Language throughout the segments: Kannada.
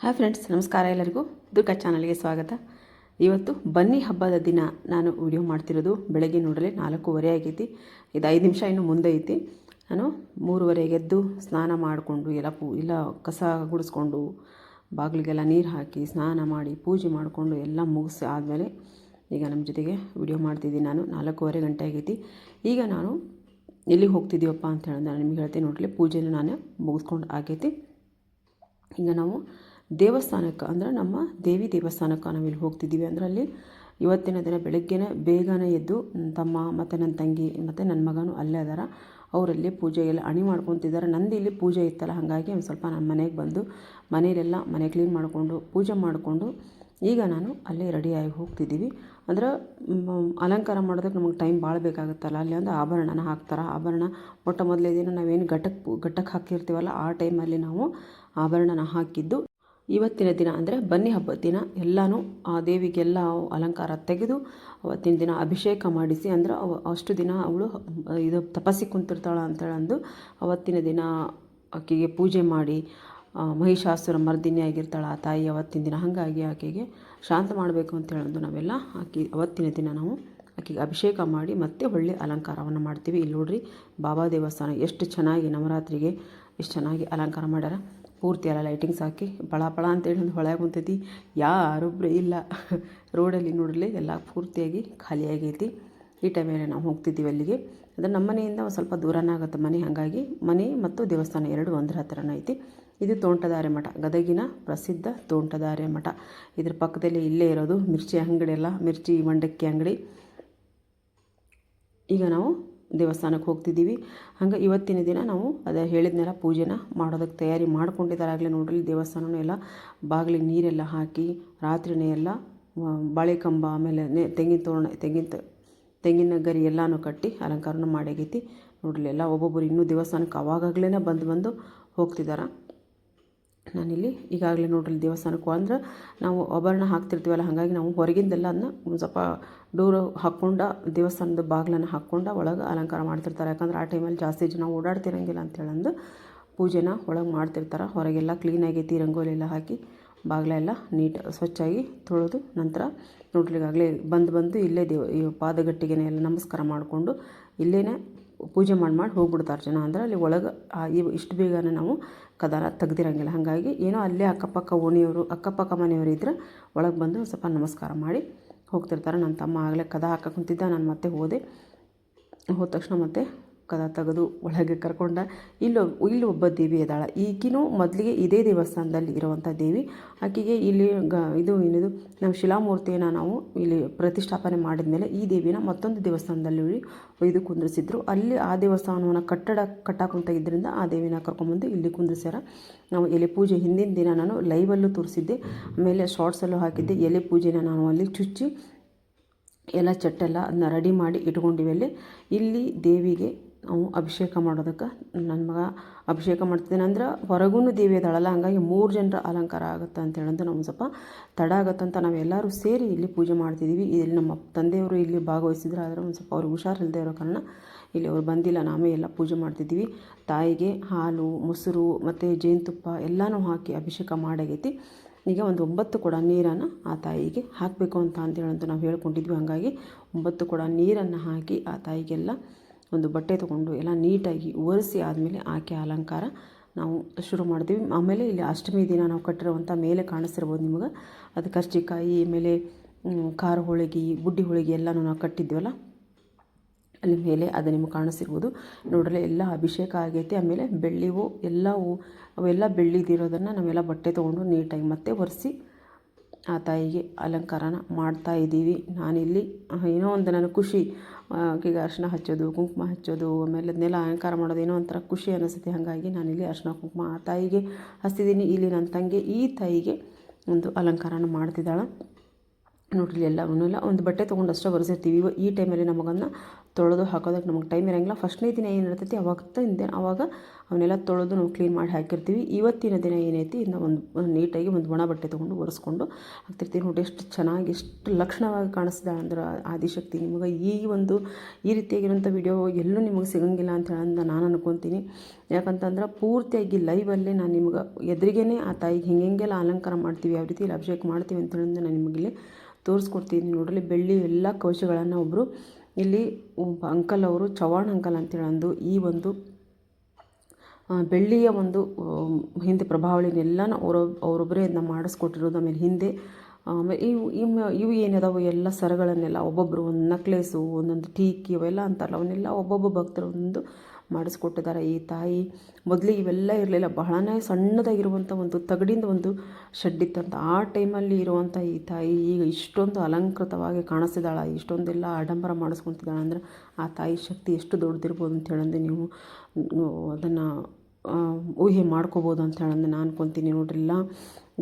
ಹಾಯ್ ಫ್ರೆಂಡ್ಸ್, ನಮಸ್ಕಾರ ಎಲ್ಲರಿಗೂ. ದುರ್ಗಾ ಚಾನಲ್ಗೆ ಸ್ವಾಗತ. ಇವತ್ತು ಬನ್ನಿ ಹಬ್ಬದ ದಿನ ನಾನು ವಿಡಿಯೋ ಮಾಡ್ತಿರೋದು. ಬೆಳಗ್ಗೆ ನೋಡಲಿ ನಾಲ್ಕೂವರೆ ಆಗೈತಿ. ಇದು ಐದು ನಿಮಿಷ ಇನ್ನು ಮುಂದೆ ಐತಿ. ನಾನು ಮೂರುವರೆಗೆ ಎದ್ದು ಸ್ನಾನ ಮಾಡಿಕೊಂಡು, ಎಲ್ಲ ಪೂ ಎಲ್ಲ ಕಸ ಗುಡಿಸ್ಕೊಂಡು, ಬಾಗಿಲಿಗೆಲ್ಲ ನೀರು ಹಾಕಿ ಸ್ನಾನ ಮಾಡಿ, ಪೂಜೆ ಮಾಡಿಕೊಂಡು ಎಲ್ಲ ಮುಗಿಸಿ ಆದಮೇಲೆ ಈಗ ನಮ್ಮ ಜೊತೆಗೆ ವಿಡಿಯೋ ಮಾಡ್ತಿದ್ದೀನಿ ನಾನು. ನಾಲ್ಕೂವರೆ ಗಂಟೆ ಆಗೈತಿ. ಈಗ ನಾನು ಎಲ್ಲಿಗೆ ಹೋಗ್ತಿದ್ದೀವಪ್ಪ ಅಂತ ಹೇಳಿದ್ರೆ ನಾನು ನಿಮ್ಗೆ ಹೇಳ್ತೀನಿ ನೋಡಲಿ ಪೂಜೆನ ನಾನು ಮುಗಿಸ್ಕೊಂಡು ಆಗೈತಿ. ಈಗ ನಾವು ದೇವಸ್ಥಾನಕ್ಕೆ ಅಂದ್ರೆ ನಮ್ಮ ದೇವಿ ದೇವಸ್ಥಾನಕ್ಕೆ ನಾವಿಲ್ಲಿ ಹೋಗ್ತಿದ್ದೀವಿ. ಅಂದ್ರೆ ಅಲ್ಲಿ ಇವತ್ತಿನ ದಿನ ಬೆಳಗ್ಗೆನೇ ಬೇಗನೆ ಎದ್ದು ತಮ್ಮ ಮತ್ತು ನನ್ನ ತಂಗಿ ಮತ್ತು ನನ್ನ ಮಗನೂ ಅಲ್ಲೇ ಅದಾರ. ಅವರಲ್ಲಿ ಪೂಜೆ ಎಲ್ಲ ಅಣಿ ಮಾಡ್ಕೊತಿದ್ದಾರೆ. ನಂದು ಇಲ್ಲಿ ಪೂಜೆ ಇತ್ತಲ್ಲ, ಹಾಗಾಗಿ ಒಂದು ಸ್ವಲ್ಪ ನನ್ನ ಮನೆಗೆ ಬಂದು ಮನೆಯಲ್ಲೆಲ್ಲ ಮನೆ ಕ್ಲೀನ್ ಮಾಡಿಕೊಂಡು ಪೂಜೆ ಮಾಡಿಕೊಂಡು ಈಗ ನಾನು ಅಲ್ಲೇ ರೆಡಿಯಾಗಿ ಹೋಗ್ತಿದ್ದೀವಿ. ಅಂದ್ರೆ ಅಲಂಕಾರ ಮಾಡೋದಕ್ಕೆ ನಮಗೆ ಟೈಮ್ ಭಾಳ ಬೇಕಾಗುತ್ತಲ್ಲ. ಅಲ್ಲಿ ಒಂದು ಆಭರಣನ ಹಾಕ್ತಾರೆ. ಆಭರಣ ಮೊಟ್ಟ ಮೊದಲೇ ದಿನ ನಾವೇನು ಘಟಕ್ಕೆ ಘಟಕ್ಕೆ ಹಾಕಿರ್ತೀವಲ್ಲ, ಆ ಟೈಮಲ್ಲಿ ನಾವು ಆಭರಣನ ಹಾಕಿದ್ದು ಇವತ್ತಿನ ದಿನ ಅಂದರೆ ಬನ್ನಿ ಹಬ್ಬದ ದಿನ. ಎಲ್ಲನೂ ಆ ದೇವಿಗೆಲ್ಲ ಅಲಂಕಾರ ತೆಗೆದು ಅವತ್ತಿನ ದಿನ ಅಭಿಷೇಕ ಮಾಡಿಸಿ ಅಂದ್ರೆ ಅವ ಅಷ್ಟು ದಿನ ಅವಳು ಇದು ತಪಸ್ಸಿ ಕುಂತಿರ್ತಾಳೆ ಅಂತೇಳಂದು ಅವತ್ತಿನ ದಿನ ಆಕೆಗೆ ಪೂಜೆ ಮಾಡಿ ಮಹಿಷಾಸುರ ಮರ್ದಿನಿ ಆಗಿರ್ತಾಳೆ ಆ ತಾಯಿ ಅವತ್ತಿನ ದಿನ. ಹಾಗಾಗಿ ಆಕೆಗೆ ಶಾಂತ ಮಾಡಬೇಕು ಅಂತೇಳಿ ಅಂದು ನಾವೆಲ್ಲ. ಆಕೆ ಅವತ್ತಿನ ದಿನ ನಾವು ಆಕೆಗೆ ಅಭಿಷೇಕ ಮಾಡಿ ಮತ್ತೆ ಒಳ್ಳೆ ಅಲಂಕಾರವನ್ನು ಮಾಡ್ತೀವಿ. ಇಲ್ಲಿ ನೋಡ್ರಿ, ಬಾಬಾ ದೇವಸ್ಥಾನ ಎಷ್ಟು ಚೆನ್ನಾಗಿ ನವರಾತ್ರಿಗೆ ಎಷ್ಟು ಚೆನ್ನಾಗಿ ಅಲಂಕಾರ ಮಾಡ್ಯಾರ. ಪೂರ್ತಿ ಎಲ್ಲ ಲೈಟಿಂಗ್ಸ್ ಹಾಕಿ ಬಳ ಬಳ ಅಂತೇಳಿ ಒಂದು ಹೊಳೆ ಕುಂತೈತಿ ಯಾರೊಬ್ಬರು ಇಲ್ಲ. ರೋಡಲ್ಲಿ ನೋಡಲಿ ಎಲ್ಲ ಪೂರ್ತಿಯಾಗಿ ಖಾಲಿಯಾಗೈತಿ. ಈ ಟೈಮಲ್ಲಿ ನಾವು ಹೋಗ್ತಿದ್ದೀವಿ ಅಲ್ಲಿಗೆ. ಅದು ನಮ್ಮ ಮನೆಯಿಂದ ಒಂದು ಸ್ವಲ್ಪ ದೂರನೇ ಆಗುತ್ತೆ ಮನೆ. ಹಾಗಾಗಿ ಮನೆ ಮತ್ತು ದೇವಸ್ಥಾನ ಎರಡು ಒಂದರ ಹತ್ರನೇ ಐತಿ. ಇದು ತೋಂಟದಾರೆ ಮಠ. ಗದಗಿನ ಪ್ರಸಿದ್ಧ ತೋಂಟದಾರೆ ಮಠ. ಇದ್ರ ಪಕ್ಕದಲ್ಲಿ ಇಲ್ಲೇ ಇರೋದು ಮಿರ್ಚಿ ಅಂಗಡಿ ಎಲ್ಲ ಮಿರ್ಚಿ ಮಂಡಕ್ಕಿ ಅಂಗಡಿ. ಈಗ ನಾವು ದೇವಸ್ಥಾನಕ್ಕೆ ಹೋಗ್ತಿದ್ದೀವಿ. ಹಂಗೆ ಇವತ್ತಿನ ದಿನ ನಾವು ಅದೇ ಹೇಳಿದ್ನೆಲ್ಲ, ಪೂಜೆನ ಮಾಡೋದಕ್ಕೆ ತಯಾರಿ ಮಾಡ್ಕೊಂಡಿದ್ದಾರಾಗಲೇ ನೋಡ್ರಿ, ದೇವಸ್ಥಾನನೂ ಎಲ್ಲ ಬಾಗಿಲಿಗೆ ನೀರೆಲ್ಲ ಹಾಕಿ, ರಾತ್ರಿನೇ ಎಲ್ಲ ಬಾಳೆ ಕಂಬ, ಆಮೇಲೆ ತೆಂಗಿನ ತೋರಣ, ತೆಂಗಿನ ತೆಂಗಿನ ಗರಿ ಎಲ್ಲನೂ ಕಟ್ಟಿ ಅಲಂಕಾರನೂ ಮಾಡಾಗೈತಿ ನೋಡ್ರಿ, ಎಲ್ಲ ಒಬ್ಬೊಬ್ಬರು ಇನ್ನೂ ದೇವಸ್ಥಾನಕ್ಕೆ ಅವಾಗಲೇ ಬಂದು ಬಂದು ಹೋಗ್ತಿದ್ದಾರೆ ನಾನಿಲ್ಲಿ ಈಗಾಗಲೇ ನೋಡ್ರಿ ದೇವಸ್ಥಾನಕ್ಕೂ ಅಂದ್ರೆ ನಾವು ಆಭರಣ ಹಾಕ್ತಿರ್ತೀವಲ್ಲ, ಹಾಗಾಗಿ ನಾವು ಹೊರಗಿಂದೆಲ್ಲ ಅದನ್ನ ಒಂದು ಸ್ವಲ್ಪ ಡೋರು ಹಾಕ್ಕೊಂಡ, ದೇವಸ್ಥಾನದ ಬಾಗಿಲನ್ನು ಹಾಕ್ಕೊಂಡು ಒಳಗೆ ಅಲಂಕಾರ ಮಾಡ್ತಿರ್ತಾರೆ. ಯಾಕಂದ್ರೆ ಆ ಟೈಮಲ್ಲಿ ಜಾಸ್ತಿ ಜನ ಓಡಾಡ್ತಿರಂಗಿಲ್ಲ ಅಂತೇಳಂದು ಪೂಜೆನ ಒಳಗೆ ಮಾಡ್ತಿರ್ತಾರೆ. ಹೊರಗೆಲ್ಲ ಕ್ಲೀನ್ ಆಗೈತಿ ರಂಗೋಲಿ ಎಲ್ಲ ಹಾಕಿ ಬಾಗಿಲೆಲ್ಲ ನೀಟ್ ಸ್ವಚ್ಛಾಗಿ ತೊಳೆದು ನಂತರ ನೋಡ್ರಿ ಈಗಾಗಲೇ ಬಂದು ಬಂದು ಇಲ್ಲೇ ದೇವ ಪಾದಗಟ್ಟಿಗೆನೆ ಎಲ್ಲ ನಮಸ್ಕಾರ ಮಾಡಿಕೊಂಡು ಇಲ್ಲೇ ಪೂಜೆ ಮಾಡಿ ಮಾಡಿ ಹೋಗ್ಬಿಡ್ತಾರೆ ಜನ. ಅಂದ್ರೆ ಅಲ್ಲಿ ಒಳಗೆ ಇಷ್ಟು ಬೇಗನೆ ನಾವು ಕದಾರ ತೆಗ್ದಿರಂಗಿಲ್ಲ. ಹಾಗಾಗಿ ಏನೋ ಅಲ್ಲೇ ಅಕ್ಕಪಕ್ಕ ಓಣಿಯವರು, ಅಕ್ಕಪಕ್ಕ ಮನೆಯವರು ಇದ್ರೆ ಒಳಗೆ ಬಂದು ಸ್ವಲ್ಪ ನಮಸ್ಕಾರ ಮಾಡಿ ಹೋಗ್ತಿರ್ತಾರೆ. ನನ್ನ ತಮ್ಮ ಆಗಲೇ ಕದ ಹಾಕಕ್ಕೆ ಕುಂತಿದ್ದ, ನಾನು ಮತ್ತೆ ಹೋದೆ. ಹೋದ ತಕ್ಷಣ ಮತ್ತೆ ಕದ ತೆಗೆದು ಒಳಗೆ ಕರ್ಕೊಂಡ ಇಲ್ಲೊ, ಇಲ್ಲಿ ಒಬ್ಬ ದೇವಿ ಇದ್ದಾಳೆ. ಈಕಿನೂ ಮೊದಲಿಗೆ ಇದೇ ದೇವಸ್ಥಾನದಲ್ಲಿ ಇರುವಂಥ ದೇವಿ. ಆಕೆಗೆ ಇಲ್ಲಿ ಗ, ಇದು ಏನಿದು, ನಾವು ಶಿಲಾಮೂರ್ತಿಯನ್ನು ನಾವು ಇಲ್ಲಿ ಪ್ರತಿಷ್ಠಾಪನೆ ಮಾಡಿದ ಮೇಲೆ ಈ ದೇವಿನ ಮತ್ತೊಂದು ದೇವಸ್ಥಾನದಲ್ಲಿ ಇದು ಕುಂದ್ರಿಸಿದ್ರು. ಅಲ್ಲಿ ಆ ದೇವಸ್ಥಾನವನ್ನು ಕಟ್ಟಡ ಕಟ್ಟಾಕೊಂತ ಇದ್ದರಿಂದ ಆ ದೇವಿನ ಕರ್ಕೊಂಬಂದು ಇಲ್ಲಿ ಕುಂದ್ರಿಸ್ಯಾರ. ನಾವು ಎಲೆ ಪೂಜೆ ಹಿಂದಿನ ದಿನ ನಾನು ಲೈವಲ್ಲೂ ತೋರಿಸಿದ್ದೆ. ಆಮೇಲೆ ಶಾರ್ಟ್ಸಲ್ಲೂ ಹಾಕಿದ್ದೆ. ಎಲೆ ಪೂಜೆನ ನಾನು ಅಲ್ಲಿ ಚುಚ್ಚಿ, ಎಲ್ಲ ಚಟ್ಟೆಲ್ಲ ಅದನ್ನ ರೆಡಿ ಮಾಡಿ ಇಟ್ಕೊಂಡಿವೆ ಅಲ್ಲಿ. ಇಲ್ಲಿ ದೇವಿಗೆ ನಾವು ಅಭಿಷೇಕ ಮಾಡೋದಕ್ಕೆ ನನ್ನ ಮಗ ಅಭಿಷೇಕ ಮಾಡ್ತಿದ್ದೇನೆ ಅಂದ್ರೆ ಹೊರಗೂ ದೇವಿ ಅದಾಳಲ್ಲ ಹಂಗಾಗಿ ಮೂರು ಜನರ ಅಲಂಕಾರ ಆಗುತ್ತೆ ಅಂತ ಹೇಳಂತ ನಾವು ಸ್ವಲ್ಪ ತಡ ಆಗುತ್ತಂತ ನಾವೆಲ್ಲರೂ ಸೇರಿ ಇಲ್ಲಿ ಪೂಜೆ ಮಾಡ್ತಿದ್ದೀವಿ ಇಲ್ಲಿ ನಮ್ಮ ತಂದೆಯವರು ಇಲ್ಲಿ ಭಾಗವಹಿಸಿದ್ರು, ಆದರೆ ಒಂದು ಸ್ವಲ್ಪ ಅವ್ರಿಗೆ ಹುಷಾರಿಲ್ಲದೆ ಇರೋ ಕಾರಣ ಇಲ್ಲಿ ಅವ್ರು ಬಂದಿಲ್ಲ. ನಾವೇ ಎಲ್ಲ ಪೂಜೆ ಮಾಡ್ತಿದ್ದೀವಿ ತಾಯಿಗೆ ಹಾಲು, ಮೊಸರು ಮತ್ತು ಜೇನುತುಪ್ಪ ಎಲ್ಲನೂ ಹಾಕಿ ಅಭಿಷೇಕ ಮಾಡಾಗೈತಿ. ಈಗ ಒಂದು ಒಂಬತ್ತು ಕೊಡ ನೀರನ್ನು ಆ ತಾಯಿಗೆ ಹಾಕಬೇಕು ಅಂತ ಅಂತೇಳಂತ ನಾವು ಹೇಳ್ಕೊಂಡಿದ್ವಿ. ಹಾಗಾಗಿ ಒಂಬತ್ತು ಕೊಡ ನೀರನ್ನು ಹಾಕಿ ಆ ತಾಯಿಗೆಲ್ಲ ಒಂದು ಬಟ್ಟೆ ತೊಗೊಂಡು ಎಲ್ಲ ನೀಟಾಗಿ ಒರೆಸಿ ಆದಮೇಲೆ ಆಕೆ ಅಲಂಕಾರ ನಾವು ಶುರು ಮಾಡ್ತೀವಿ. ಆಮೇಲೆ ಇಲ್ಲಿ ಅಷ್ಟಮಿ ದಿನ ನಾವು ಕಟ್ಟಿರುವಂಥ ಮೇಲೆ ಕಾಣಿಸ್ತಿರ್ಬೋದು ನಿಮಗೆ. ಅದು ಕರ್ಜಿಕಾಯಿ, ಆಮೇಲೆ ಖಾರ ಹೋಳಿಗೆ ಬುಡ್ಡಿ ಹೋಳಿಗೆ ಎಲ್ಲನೂ ನಾವು ಕಟ್ಟಿದ್ವಲ್ಲ? ಅಲ್ಲಿ ಮೇಲೆ ಅದು ನಿಮಗೆ ಕಾಣಿಸಿರ್ಬೋದು ನೋಡ್ರಿ ಎಲ್ಲ ಅಭಿಷೇಕ ಆಗೈತೆ. ಆಮೇಲೆ ಬೆಳ್ಳಿವು, ಎಲ್ಲವು, ಅವೆಲ್ಲ ಬೆಳ್ಳಿದಿರೋದನ್ನು ನಾವೆಲ್ಲ ಬಟ್ಟೆ ತೊಗೊಂಡು ನೀಟಾಗಿ ಮತ್ತೆ ಒರೆಸಿ ಆ ತಾಯಿಗೆ ಅಲಂಕಾರನ ಮಾಡ್ತಾ ಇದ್ದೀವಿ. ನಾನಿಲ್ಲಿ ಏನೋ ಒಂದು ನನಗೆ ಖುಷಿ. ಆಕೆಗೆ ಅರಿಶಿನ ಹಚ್ಚೋದು, ಕುಂಕುಮ ಹಚ್ಚೋದು, ಆಮೇಲೆ ಅದನ್ನೆಲ್ಲ ಅಲಂಕಾರ ಮಾಡೋದು ಏನೋ ಒಂಥರ ಖುಷಿ ಅನಿಸುತ್ತೆ. ಹಾಗಾಗಿ ನಾನಿಲ್ಲಿ ಅರಿಶಿನ ಕುಂಕುಮ ಆ ತಾಯಿಗೆ ಹಚ್ತಿದ್ದೀನಿ. ಇಲ್ಲಿ ನನ್ನ ತಂಗಿ ಈ ತಾಯಿಗೆ ಒಂದು ಅಲಂಕಾರನ ಮಾಡ್ತಿದ್ದಾಳೆ. ನೋಡ್ರಿ ಎಲ್ಲವನ್ನೆಲ್ಲ ಒಂದು ಬಟ್ಟೆ ತೊಗೊಂಡು ಅಷ್ಟೇ ಒರೆಸಿರ್ತೀವಿ. ಇವ ಈ ಟೈಮಲ್ಲಿ ನಮಗನ್ನ ತೊಳೆದು ಹಾಕೋದಕ್ಕೆ ನಮಗೆ ಟೈಮ್ ಇರೋಂಗಿಲ್ಲ. ಫಸ್ಟ್ನೇ ದಿನ ಏನು ಇರ್ತೈತಿ ಅವಾಗ ಆವಾಗ ಅವಾಗ ಅವನ್ನೆಲ್ಲ ತೊಳೆದು ನಾವು ಕ್ಲೀನ್ ಮಾಡಿ ಹಾಕಿರ್ತೀವಿ. ಇವತ್ತಿನ ದಿನ ಏನೈತಿ? ಇನ್ನು ಒಂದು ನೀಟಾಗಿ ಒಂದು ಒಣ ಬಟ್ಟೆ ತೊಗೊಂಡು ಒರೆಸ್ಕೊಂಡು ಹಾಕ್ತಿರ್ತೀವಿ. ನೋಡಿ ಎಷ್ಟು ಚೆನ್ನಾಗಿ, ಎಷ್ಟು ಲಕ್ಷಣವಾಗಿ ಕಾಣಿಸ್ದ ಅಂದ್ರೆ ಆದಿಶಕ್ತಿ. ನಿಮಗೆ ಈ ಒಂದು ಈ ರೀತಿಯಾಗಿರುವಂಥ ವಿಡಿಯೋ ಎಲ್ಲೂ ನಿಮಗೆ ಸಿಗಂಗಿಲ್ಲ ಅಂತ ಹೇಳಂದ ನಾನು ಅನ್ಕೊತೀನಿ. ಯಾಕಂತಂದ್ರೆ ಪೂರ್ತಿಯಾಗಿ ಲೈವಲ್ಲೇ ನಾನು ನಿಮ್ಗೆ ಎದುರಿಗೇನೆ ಆ ತಾಯಿಗೆ ಹಿಂಗೆ ಹಿಂಗೆಲ್ಲ ಅಲಂಕಾರ ಮಾಡ್ತೀವಿ. ಯಾವ ರೀತಿ ಅಭಿಷೇಕ ಮಾಡ್ತೀವಿ ಅಂತ ಹೇಳಿದ್ರೆ ನಾನು ನಿಮಗಿಲ್ಲಿ ತೋರಿಸ್ಕೊಡ್ತೀನಿ ನೋಡ್ರಿ. ಬೆಳ್ಳಿ ಎಲ್ಲ ಕವಚಗಳನ್ನು ಒಬ್ಬರು ಇಲ್ಲಿ ಒಬ್ಬ ಅಂಕಲ್ ಅವರು ಚವಾಣ್ ಅಂಕಲ್ ಅಂತೇಳಿ ಅಂದು ಈ ಒಂದು ಬೆಳ್ಳಿಯ ಒಂದು ಹಿಂದೆ ಪ್ರಭಾವಳಿನೆಲ್ಲನೂ ಅವರೊ ಅವರೊಬ್ಬರೇ ಅದನ್ನ ಮಾಡಿಸ್ಕೊಟ್ಟಿರೋದು ಆಮೇಲೆ ಹಿಂದೆ ಆಮೇಲೆ ಇವು ಇವು ಇವು ಏನಿದಾವೆ ಎಲ್ಲ ಸರಗಳನ್ನೆಲ್ಲ ಒಬ್ಬೊಬ್ಬರು ಒಂದು ನಕ್ಲೇಸು ಒಂದೊಂದು ಟೀಕಿ ಇವೆಲ್ಲ ಅಂತಾರಲ್ಲ, ಅವನ್ನೆಲ್ಲ ಒಬ್ಬೊಬ್ಬ ಭಕ್ತರು ಒಂದು ಮಾಡಿಸ್ಕೊಟ್ಟಿದ್ದಾರೆ. ಈ ತಾಯಿ ಮೊದಲು ಇವೆಲ್ಲ ಇರಲಿಲ್ಲ. ಬಹಳನೇ ಸಣ್ಣದಾಗಿರುವಂಥ ಒಂದು ತಗಡಿಂದ ಒಂದು ಶೆಡ್ ಇತ್ತಂತ ಆ ಟೈಮಲ್ಲಿ ಇರುವಂಥ ಈ ತಾಯಿ ಈಗ ಇಷ್ಟೊಂದು ಅಲಂಕೃತವಾಗಿ ಕಾಣಿಸ್ತಿದ್ದಾಳೆ. ಇಷ್ಟೊಂದೆಲ್ಲ ಆಡಂಬರ ಮಾಡಿಸ್ಕೊತಿದ್ದಾಳೆ. ಅಂದರೆ ಆ ತಾಯಿ ಶಕ್ತಿ ಎಷ್ಟು ದೊಡ್ಡದಿರ್ಬೋದು ಅಂತ ಹೇಳಿದ್ರೆ ನೀವು ಅದನ್ನು ಊಹೆ ಮಾಡ್ಕೋಬೋದು ಅಂತ ಹೇಳಂದು ನಾನು ಅನ್ಕೊತೀನಿ ನೋಡ್ರಿಲ್ಲ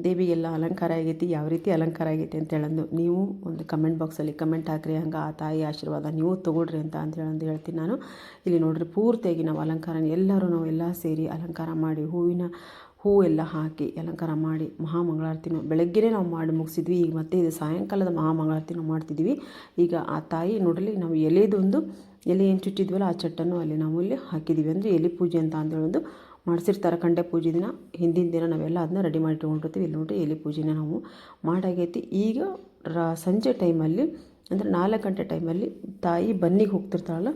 ದೇವಿಗೆಲ್ಲ ಅಲಂಕಾರ ಆಗೈತಿ, ಯಾವ ರೀತಿ ಅಲಂಕಾರ ಆಗೈತಿ ಅಂತ ಹೇಳಂದು ನೀವು ಒಂದು ಕಮೆಂಟ್ ಬಾಕ್ಸಲ್ಲಿ ಕಮೆಂಟ್ ಹಾಕ್ರಿ, ಹಂಗೆ ಆ ತಾಯಿ ಆಶೀರ್ವಾದ ನೀವು ತೊಗೊಳ್ರಿ ಅಂತ ಅಂತ ಹೇಳಂದು ಹೇಳ್ತೀನಿ ನಾನು. ಇಲ್ಲಿ ನೋಡ್ರಿ, ಪೂರ್ತಿಯಾಗಿ ನಾವು ಅಲಂಕಾರ, ಎಲ್ಲರೂ ನಾವು ಎಲ್ಲ ಸೇರಿ ಅಲಂಕಾರ ಮಾಡಿ, ಹೂವಿನ ಹೂ ಎಲ್ಲ ಹಾಕಿ ಅಲಂಕಾರ ಮಾಡಿ ಮಹಾಮಂಗಳಾರತಿನೂ ಬೆಳಗ್ಗೆನೇ ನಾವು ಮಾಡಿ ಮುಗಿಸಿದ್ವಿ. ಈಗ ಮತ್ತೆ ಇದು ಸಾಯಂಕಾಲದ ಮಹಾಮಂಗಳಾರತಿನೂ ಮಾಡ್ತಿದ್ವಿ. ಈಗ ಆ ತಾಯಿ ನೋಡಲಿ ನಾವು ಎಲೆದೊಂದು, ಎಲೆ ಏನು ಚುಟ್ಟಿದ್ವಲ್ಲ ಆ ಚಟ್ಟನ್ನು ಅಲ್ಲಿ ನಾವು ಇಲ್ಲಿ ಹಾಕಿದ್ದೀವಿ ಅಂದರೆ ಎಲೆ ಪೂಜೆ ಅಂತ ಅಂದೇಳಿ ಒಂದು ಮಾಡಿಸಿರ್ತಾರೆ ಕಂಡೆ ಪೂಜೆ ದಿನ. ಹಿಂದಿನ ದಿನ ನಾವೆಲ್ಲ ಅದನ್ನ ರೆಡಿ ಮಾಡಿ ಇಟ್ಕೊಂಡಿರ್ತೀವಿ. ಇಲ್ಲಿ ನೋಡಿ ಎಲೆ ಪೂಜೆನ ನಾವು ಮಾಡಾಗೈತಿ. ಈಗ ರ, ಸಂಜೆ ಟೈಮಲ್ಲಿ ಅಂದರೆ ನಾಲ್ಕು ಗಂಟೆ ಟೈಮಲ್ಲಿ ತಾಯಿ ಬನ್ನಿಗೆ ಹೋಗ್ತಿರ್ತಾಳಲ್ಲ,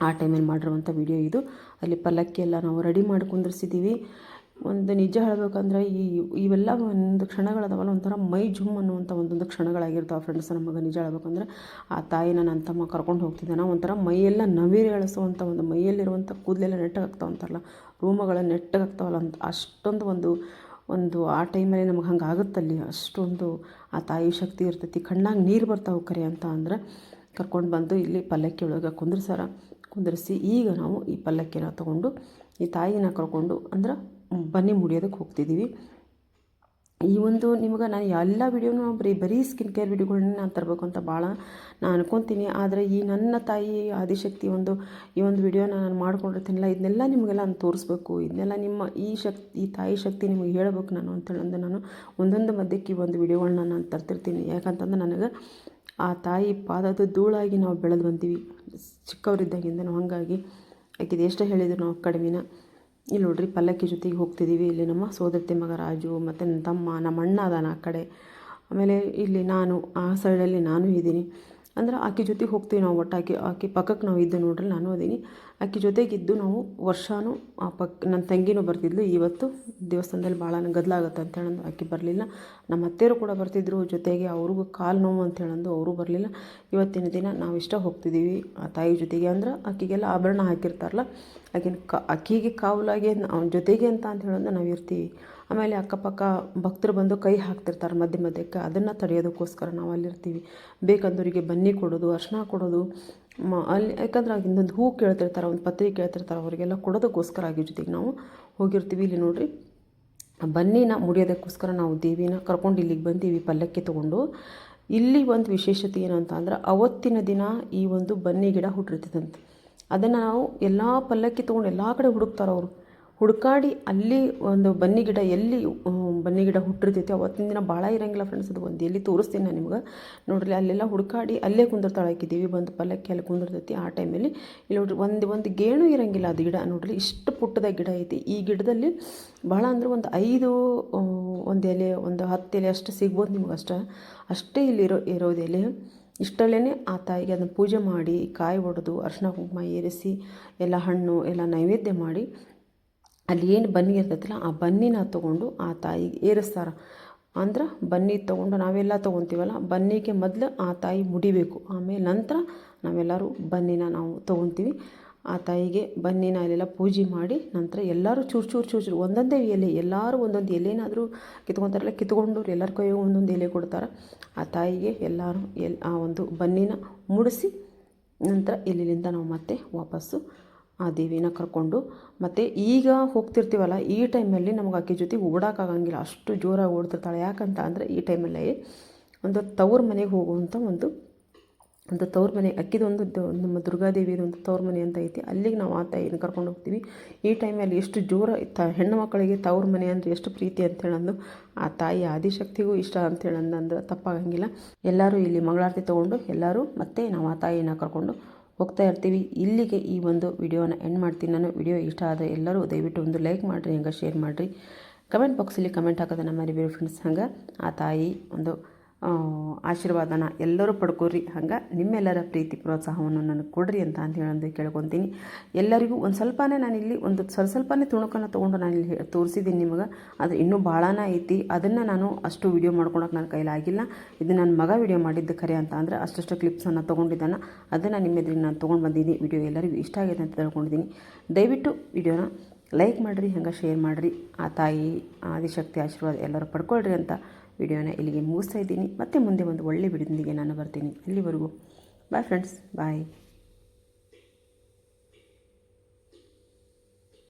ಆ ಟೈಮಲ್ಲಿ ಮಾಡಿರುವಂಥ ವಿಡಿಯೋ ಇದು. ಅಲ್ಲಿ ಪಲ್ಲಕ್ಕಿ ಎಲ್ಲ ನಾವು ರೆಡಿ ಮಾಡಿ ಕುಂದಿರ್ಸಿದ್ದೀವಿ ಒಂದು ನಿಜ ಹೇಳಬೇಕಂದ್ರೆ ಈ ಇವೆಲ್ಲ ಒಂದು ಕ್ಷಣಗಳದಾವಲ್ಲ, ಒಂಥರ ಮೈ ಜುಮ್ ಅನ್ನುವಂಥ ಒಂದೊಂದು ಕ್ಷಣಗಳಾಗಿರ್ತಾವೆ ಫ್ರೆಂಡ್ಸ್ ನಮಗೆ ನಿಜ ಹೇಳ್ಬೇಕಂದ್ರೆ ಆ ತಾಯಿನ ನನ್ನ ತಮ್ಮ ಕರ್ಕೊಂಡು ಹೋಗ್ತಿದ್ದಾನೆ. ಒಂಥರ ಮೈಯೆಲ್ಲ ನವಿರು ಎಳಿಸುವಂಥ ಒಂದು, ಮೈಯಲ್ಲಿರುವಂಥ ಕೂದಲೆಲ್ಲ ನೆಟ್ಟಗಾಗ್ತಾವೆ ಅಂತಾರಲ್ಲ ರೂಮಗಳ ನೆಟ್ಟಗಾಗ್ತಾವಲ್ಲ ಅಂತ ಅಷ್ಟೊಂದು ಒಂದು ಒಂದು ಆ ಟೈಮಲ್ಲಿ ನಮ್ಗೆ ಹಂಗೆ ಆಗುತ್ತಲ್ಲಿ. ಅಷ್ಟೊಂದು ಆ ತಾಯಿ ಶಕ್ತಿ ಇರ್ತೈತಿ. ಕಣ್ಣಾಗ ನೀರು ಬರ್ತಾವೆ ಕರೆ ಅಂತ ಅಂದ್ರೆ ಕರ್ಕೊಂಡು ಬಂದು ಇಲ್ಲಿ ಪಲ್ಲಕ್ಕಿ ಒಳಗೆ ಕುಂದ್ರಸಾರ ಕುಂದಿರಿಸಿ ಈಗ ನಾವು ಈ ಪಲ್ಲಕ್ಕಿನ ತಗೊಂಡು, ಈ ತಾಯಿನ ಕರ್ಕೊಂಡು ಅಂದ್ರೆ ಬನ್ನಿ, ಮುಡಿಯೋದಕ್ಕೆ ಹೋಗ್ತಿದ್ದೀವಿ ಈ ಒಂದು ನಿಮ್ಗೆ ನಾನು ಎಲ್ಲ ವಿಡಿಯೋನೂ ಬರೀ ಬರೀ ಸ್ಕಿನ್ ಕೇರ್ ವಿಡಿಯೋಗಳನ್ನ ನಾನು ತರಬೇಕು ಅಂತ ಭಾಳ ನಾನು ಅನ್ಕೊತೀನಿ. ಆದರೆ ಈ ನನ್ನ ತಾಯಿ ಆದಿಶಕ್ತಿ ಒಂದು, ಈ ಒಂದು ವಿಡಿಯೋನ ನಾನು ಮಾಡ್ಕೊಂಡಿರ್ತೀನಲ್ಲ, ಇದನ್ನೆಲ್ಲ ನಿಮಗೆಲ್ಲ ನಾನು ತೋರಿಸ್ಬೇಕು. ಇದನ್ನೆಲ್ಲ ನಿಮ್ಮ ಈ ಶಕ್ತಿ, ಈ ತಾಯಿ ಶಕ್ತಿ ನಿಮಗೆ ಹೇಳಬೇಕು ನಾನು ಅಂತೇಳಂದು ನಾನು ಒಂದೊಂದು ಮಧ್ಯಕ್ಕೆ ಈ ಒಂದು ವಿಡಿಯೋಗಳನ್ನ ನಾನು ತರ್ತಿರ್ತೀನಿ. ಯಾಕಂತಂದ್ರೆ ನನಗೆ ಆ ತಾಯಿ ಪಾದದ ಧೂಳಾಗಿ ನಾವು ಬೆಳೆದು ಬಂದೀವಿ. ಚಿಕ್ಕವರಿದ್ದಾಗಿಂದ ನಾವು ಹಾಗಾಗಿ, ಆಕಿದು ಎಷ್ಟು ಹೇಳಿದ್ರು ನಾವು ಕಡಿಮೆನ. ಇಲ್ಲಿ ನೋಡ್ರಿ ಪಲ್ಲಕ್ಕಿ ಜೊತೆಗೆ ಹೋಗ್ತಿದ್ದೀವಿ ಇಲ್ಲಿ ನಮ್ಮ ಸೋದರತೆ ಮಗ ರಾಜು ಮತ್ತು ನನ್ನ ತಮ್ಮ ನಮ್ಮ ಅಣ್ಣ ಅದಾನ ಆ ಕಡೆ. ಆಮೇಲೆ ಇಲ್ಲಿ ನಾನು, ಆ ಸೈಡಲ್ಲಿ ನಾನು ಇದ್ದೀನಿ. ಅಂದ್ರೆ ಆಕೆ ಜೊತೆಗೆ ಹೋಗ್ತೀವಿ ನಾವು ಒಟ್ಟು ಆಕೆ ಪಕ್ಕಕ್ಕೆ ನಾವು ಇದ್ದು ನೋಡ್ರಿ ನಾನು ಅದೀನಿ. ಆಕೆ ಜೊತೆಗಿದ್ದು ನಾವು ವರ್ಷವೂ ಆ ಪಕ್ಕ ನನ್ನ ತಂಗಿನೂ ಬರ್ತಿದ್ಲು. ಇವತ್ತು ದೇವಸ್ಥಾನದಲ್ಲಿ ಭಾಳ ಗದ್ದಲಾಗತ್ತೆ ಅಂತ ಹೇಳಂದು ಆಕೆ ಬರಲಿಲ್ಲ. ನಮ್ಮ ಅತ್ತೆಯರು ಕೂಡ ಬರ್ತಿದ್ರು ಜೊತೆಗೆ, ಅವ್ರಿಗೂ ಕಾಲು ನೋವು ಅಂತ ಹೇಳಂದು ಅವರು ಬರಲಿಲ್ಲ. ಇವತ್ತಿನ ದಿನ ನಾವು ಇಷ್ಟ ಹೋಗ್ತಿದ್ದೀವಿ ಆ ತಾಯಿ ಜೊತೆಗೆ. ಅಂದ್ರೆ ಆಕೆಗೆಲ್ಲ ಆಭರಣ ಹಾಕಿರ್ತಾರಲ್ಲ, ಆಕಿನ ಕಾ, ಆಕೆಗೆ ಕಾವಲಾಗಿ ಅವ್ನ ಜೊತೆಗೆ ಅಂತ ಅಂತ ಹೇಳಂದು ನಾವು ಇರ್ತೀವಿ. ಆಮೇಲೆ ಅಕ್ಕಪಕ್ಕ ಭಕ್ತರು ಬಂದು ಕೈ ಹಾಕ್ತಿರ್ತಾರೆ ಮಧ್ಯ ಮಧ್ಯಕ್ಕೆ. ಅದನ್ನು ತಡೆಯೋದಕ್ಕೋಸ್ಕರ ನಾವು ಅಲ್ಲಿರ್ತೀವಿ. ಬೇಕಂದವರಿಗೆ ಬನ್ನಿ ಕೊಡೋದು, ಅರ್ಶಿನ ಕೊಡೋದು. ಮ, ಅಲ್ಲಿ ಯಾಕಂದ್ರೆ ಆಗ ಇನ್ನೊಂದು ಹೂ ಕೇಳ್ತಿರ್ತಾರೆ, ಒಂದು ಪತ್ರಿಕೆ ಕೇಳ್ತಿರ್ತಾರೆ, ಅವರಿಗೆಲ್ಲ ಕೊಡೋದಕ್ಕೋಸ್ಕರ ಆಗಿ ಜೊತೆಗೆ ನಾವು ಹೋಗಿರ್ತೀವಿ ಇಲ್ಲಿ ನೋಡಿರಿ. ಬನ್ನಿನ ಮುಡಿಯೋದಕ್ಕೋಸ್ಕರ ನಾವು ದೇವಿನ ಕರ್ಕೊಂಡು ಇಲ್ಲಿಗೆ ಬಂದೀವಿ, ಪಲ್ಲಕ್ಕಿ ತೊಗೊಂಡು. ಇಲ್ಲಿ ಒಂದು ವಿಶೇಷತೆ ಏನಂತ ಅಂದ್ರೆ ಅವತ್ತಿನ ದಿನ ಈ ಒಂದು ಬನ್ನಿ ಗಿಡ ಹುಟ್ಟಿರ್ತದಂತೆ ಅದನ್ನು ನಾವು ಎಲ್ಲ ಪಲ್ಲಕ್ಕಿ ತೊಗೊಂಡು ಎಲ್ಲ ಕಡೆ ಹುಡುಕ್ತಾರೆ ಅವರು. ಹುಡುಕಾಡಿ ಅಲ್ಲಿ ಒಂದು ಬನ್ನಿ ಗಿಡ ಎಲ್ಲಿ ಬನ್ನಿ ಗಿಡ ಹುಟ್ಟಿರ್ತೈತಿ, ಅವತ್ತಿನ ದಿನ ಭಾಳ ಇರಂಗಿಲ್ಲ ಫ್ರೆಂಡ್ಸ್ ಅದು. ಒಂದು ಎಲ್ಲಿ ತೋರಿಸ್ತೀನಿ ನಾನು ನಿಮ್ಗೆ. ನೋಡ್ರಿ, ಅಲ್ಲೆಲ್ಲ ಹುಡುಕಾಡಿ ಅಲ್ಲೇ ಕುಂದಿರ್ತಾಳೆ ಹಾಕಿದ್ದೀವಿ ಬಂದು ಪಲ್ಲಕ್ಕಿ ಅಲ್ಲಿ ಕುಂದಿರ್ತೈತಿ ಆ ಟೈಮಲ್ಲಿ ಇಲ್ಲಿ ನೋಡ್ರಿ, ಒಂದು ಒಂದು ಗೇಣು ಇರಂಗಿಲ್ಲ ಅದು ಗಿಡ. ನೋಡ್ರಿ, ಇಷ್ಟು ಪುಟ್ಟದ ಗಿಡ ಐತಿ. ಈ ಗಿಡದಲ್ಲಿ ಭಾಳ ಅಂದ್ರೆ ಒಂದು ಐದು ಒಂದು ಎಲೆ, ಒಂದು ಹತ್ತು ಎಲೆ ಅಷ್ಟು ಸಿಗ್ಬೋದು ನಿಮ್ಗೆ ಅಷ್ಟೇ. ಅಷ್ಟೇ ಇಲ್ಲಿರೋ ಇರೋದು ಎಲೆ. ಇಷ್ಟರಲ್ಲೇ ಆ ತಾಯಿಗೆ ಅದನ್ನು ಪೂಜೆ ಮಾಡಿ, ಕಾಯಿ ಒಡೆದು ಅರ್ಶಿನ ಕುಂಕುಮ ಏರಿಸಿ, ಎಲ್ಲ ಹಣ್ಣು, ಎಲ್ಲ ನೈವೇದ್ಯ ಮಾಡಿ ಅಲ್ಲಿ ಏನು ಬನ್ನಿ ಇರ್ತೈತಲ್ಲ ಆ ಬನ್ನಿನ ತೊಗೊಂಡು ಆ ತಾಯಿಗೆ ಏರಿಸ್ತಾರೆ. ಅಂದ್ರೆ ಬನ್ನಿ ತೊಗೊಂಡು ನಾವೆಲ್ಲ ತೊಗೊತೀವಲ್ಲ, ಬನ್ನಿಗೆ ಮೊದಲು ಆ ತಾಯಿ ಮುಡಿಬೇಕು. ಆಮೇಲೆ ನಂತರ ನಾವೆಲ್ಲರೂ ಬನ್ನಿನ ನಾವು ತೊಗೊತೀವಿ. ಆ ತಾಯಿಗೆ ಬನ್ನಿನ ಅಲ್ಲೆಲ್ಲ ಪೂಜೆ ಮಾಡಿ ನಂತರ ಎಲ್ಲರೂ ಚೂರು ಚೂರು ಚೂರು ಚೂರು ಒಂದೊಂದೇ ಎಲೆ, ಎಲ್ಲರೂ ಒಂದೊಂದು ಎಲೆನಾದರೂ ಕಿತ್ಕೊತಾರಲ್ಲ ಕಿತ್ಕೊಂಡವ್ರು ಎಲ್ಲರ ಕೈಗೂ ಒಂದೊಂದು ಎಲೆ ಕೊಡ್ತಾರೆ. ಆ ತಾಯಿಗೆ ಎಲ್ಲರೂ ಎಲ್, ಆ ಒಂದು ಬನ್ನಿನ ಮುಡಿಸಿ ನಂತರ ಇಲ್ಲಿಂದ ನಾವು ಮತ್ತೆ ವಾಪಸ್ಸು ಆ ದೇವಿನ ಕರ್ಕೊಂಡು. ಮತ್ತು ಈಗ ಹೋಗ್ತಿರ್ತೀವಲ್ಲ, ಈ ಟೈಮಲ್ಲಿ ನಮ್ಗೆ ಆಕೆ ಜೊತೆ ಓಡೋಕ್ಕಾಗಂಗಿಲ್ಲ ಅಷ್ಟು ಜೋರಾಗಿ ಓಡ್ತಿರ್ತಾಳೆ. ಯಾಕಂತ ಅಂದರೆ ಈ ಟೈಮಲ್ಲೇ ಒಂದು ತವ್ರ ಮನೆಗೆ ಹೋಗುವಂಥ ಒಂದು ಒಂದು ತವ್ರ ಮನೆ ಅಕ್ಕಿದೊಂದು ನಮ್ಮ ದುರ್ಗಾದೇವಿದು ಒಂದು ತವ್ರ ಮನೆ ಅಂತ ಐತಿ. ಅಲ್ಲಿಗೆ ನಾವು ಆ ತಾಯಿನ ಕರ್ಕೊಂಡು ಹೋಗ್ತೀವಿ. ಈ ಟೈಮಲ್ಲಿ ಎಷ್ಟು ಜೋರ ತ, ಹೆಣ್ಣು ಮಕ್ಕಳಿಗೆ ತವ್ರ ಮನೆ ಅಂದರೆ ಎಷ್ಟು ಪ್ರೀತಿ ಅಂತೇಳಿ ಅಂದು ಆ ತಾಯಿ ಆದಿಶಕ್ತಿಗೂ ಇಷ್ಟ ಅಂತೇಳಿ ಅಂದ್ರೆ ತಪ್ಪಾಗಂಗಿಲ್ಲ. ಎಲ್ಲರೂ ಇಲ್ಲಿ ಮಂಗಳಾರತಿ ತೊಗೊಂಡು, ಎಲ್ಲರೂ ಮತ್ತೆ ನಾವು ಆ ತಾಯಿನ ಕರ್ಕೊಂಡು ಹೋಗ್ತಾ ಇರ್ತೀವಿ. ಇಲ್ಲಿಗೆ ಈ ಒಂದು ವಿಡಿಯೋನ ಎಂಡ್ ಮಾಡ್ತೀನಿ. ನಾನು ವಿಡಿಯೋ ಇಷ್ಟ ಆದರೆ ಎಲ್ಲರೂ ದಯವಿಟ್ಟು ಒಂದು ಲೈಕ್ ಮಾಡಿರಿ, ಹಂಗೆ ಶೇರ್ ಮಾಡಿರಿ. ಕಮೆಂಟ್ ಬಾಕ್ಸಲ್ಲಿ ಕಮೆಂಟ್ ಹಾಕೋದನ್ನ ಮರಿಬೇಡಿ ಫ್ರೆಂಡ್ಸ್ ಹಂಗೆ ಆ ತಾಯಿ ಒಂದು ಆಶೀರ್ವಾದನ ಎಲ್ಲರೂ ಪಡ್ಕೊರಿ ಹಂಗೆ ನಿಮ್ಮೆಲ್ಲರ ಪ್ರೀತಿ ಪ್ರೋತ್ಸಾಹವನ್ನು ನನಗೆ ಕೊಡ್ರಿ ಅಂತ ಅಂತ ಹೇಳಂದು ಕೇಳ್ಕೊತೀನಿ. ಎಲ್ಲರಿಗೂ ಒಂದು ಸ್ವಲ್ಪನೇ ನಾನು ಇಲ್ಲಿ ಒಂದು ಸ್ವಲ್ಪ ಸ್ವಲ್ಪನೇ ತುಣುಕನ್ನು ತೊಗೊಂಡು ನಾನು ಇಲ್ಲಿ ಹೇ- ತೋರಿಸಿದ್ದೀನಿ ನಿಮಗೆ. ಅದು ಇನ್ನೂ ಭಾಳನ ಐತಿ. ಅದನ್ನು ನಾನು ಅಷ್ಟು ವಿಡಿಯೋ ಮಾಡ್ಕೊಳಕ್ಕೆ ನನ್ನ ಕೈಲಾಗಿಲ್ಲ ಇದು ನನ್ನ ಮಗ ವಿಡಿಯೋ ಮಾಡಿದ್ದು ಖರೆ ಅಂತ ಅಂದರೆ ಅಷ್ಟಷ್ಟು ಕ್ಲಿಪ್ಸನ್ನು ತೊಗೊಂಡಿದ್ದಾನೆ. ಅದನ್ನು ನಿಮ್ಮ ಎದುರಿಗೆ ನಾನು ತೊಗೊಂಡು ಬಂದಿದ್ದೀನಿ. ವಿಡಿಯೋ ಎಲ್ಲರಿಗೂ ಇಷ್ಟ ಆಗಿದೆ ಅಂತ ತಿಳ್ಕೊಂಡಿದ್ದೀನಿ. ದಯವಿಟ್ಟು ವಿಡಿಯೋನ ಲೈಕ್ ಮಾಡಿರಿ, ಹಂಗೆ ಶೇರ್ ಮಾಡಿರಿ. ಆ ತಾಯಿ, ಆದಿಶಕ್ತಿ ಆಶೀರ್ವಾದ ಎಲ್ಲರೂ ಪಡ್ಕೊಳ್ರಿ ಅಂತ ವಿಡಿಯೋನ ಇಲ್ಲಿಗೆ ಮುಗಿಸ್ತಾ ಇದ್ದೀನಿ. ಮತ್ತೆ ಮುಂದೆ ಒಂದು ಒಳ್ಳೆ ವಿಡಿಯೋದೊಂದಿಗೆ ನಾನು ಬರ್ತೀನಿ. ಇಲ್ಲಿವರೆಗೂ ಬಾಯ್ ಫ್ರೆಂಡ್ಸ್ ಬಾಯ್